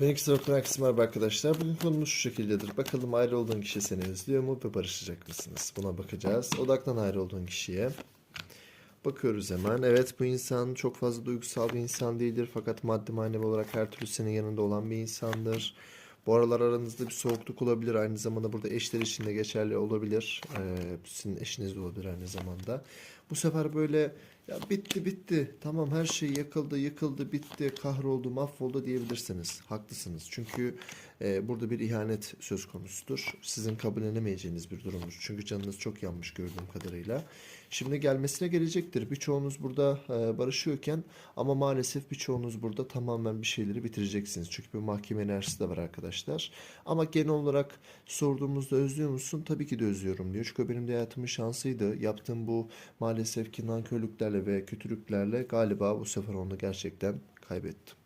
Phoenix Rock'un kısmı arkadaşlar. Bugün konumuz şu şekildedir. Bakalım ayrı olduğun kişi seni özlüyor mu ve barışacak mısınız? Buna bakacağız. Odaklan ayrı olduğun kişiye. Bakıyoruz hemen. Evet bu insan çok fazla duygusal bir insan değildir. Fakat maddi manevi olarak her türlü senin yanında olan bir insandır. Bu aralar aranızda bir soğukluk olabilir. Aynı zamanda burada eşler için de geçerli olabilir. Ee, sizin eşiniz de olabilir aynı zamanda. Bu sefer böyle ya bitti bitti tamam her şey yakıldı yıkıldı bitti kahroldu mahvoldu diyebilirsiniz. Haklısınız. Çünkü e, burada bir ihanet söz konusudur. Sizin kabullenemeyeceğiniz bir durumdur. Çünkü canınız çok yanmış gördüğüm kadarıyla. Şimdi gelmesine gelecektir. Birçoğunuz burada e, barışıyorken ama maalesef birçoğunuz burada tamamen bir şeyleri bitireceksiniz. Çünkü bir mahkeme enerjisi de var arkadaşlar. Ama genel olarak sorduğumuzda özlüyor musun? Tabii ki de özlüyorum diyor. Çünkü benim de hayatımın şansıydı. Yaptığım bu maalesef ki nankörlüklerle ve kötülüklerle galiba bu sefer onu gerçekten kaybettim.